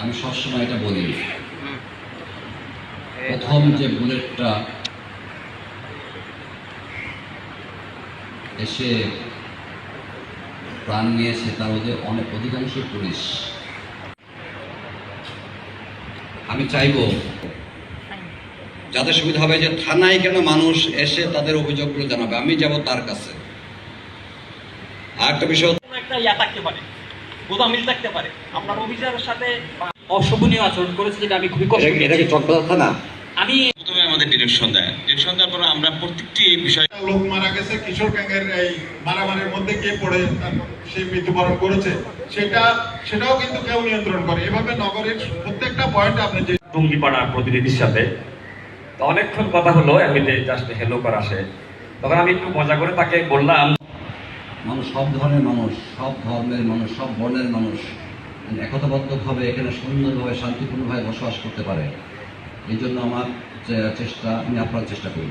আমি সবসময় এটা বলি। প্রথম যে বুলেটটা এসে প্রাণ নিয়েছে তার ওদের অনেক অধিকাংশ পুলিশ। আমি চাইব যাদের সুবিধা হবে যে থানায় কেন মানুষ এসে তাদের অভিযোগগুলো জানাবে আমি যাব তার কাছে। আর একটা বিষয় একটা ইয়া থাকতে পারে। গোদামিল থাকতে পারে। আপনার অফিসারের সাথে অশোভনীয় আচরণ করেছে যেটা আমি খুবই কষ্ট থানা? আমি প্রথমে আমাদের ডিরেকশন দেয় ডিরেকশন দেওয়ার পরে আমরা প্রত্যেকটি বিষয় লোক মারা গেছে কিশোর গ্যাংয়ের এই মারামারির মধ্যে গিয়ে পড়ে সে মৃত্যুবরণ করেছে। সেটা সেটাও কিন্তু কেউ নিয়ন্ত্রণ করে। এভাবে নগরের প্রত্যেকটা পয়েন্টে আপনি যে টুঙ্গিপাড়ার প্রতিনিধির সাথে অনেকক্ষণ কথা হলো এমনিতে জাস্ট হেলো করা আসে। তখন আমি একটু মজা করে তাকে বললাম মানুষ সব ধরনের মানুষ, সব ধর্মের মানুষ, সব বর্ণের মানুষ। একতাবদ্ধভাবে, এখানে সুন্দরভাবে, শান্তিপূর্ণভাবে বসবাস করতে পারে। এই জন্য আমার চেষ্টা, আমি আপনার চেষ্টা করব।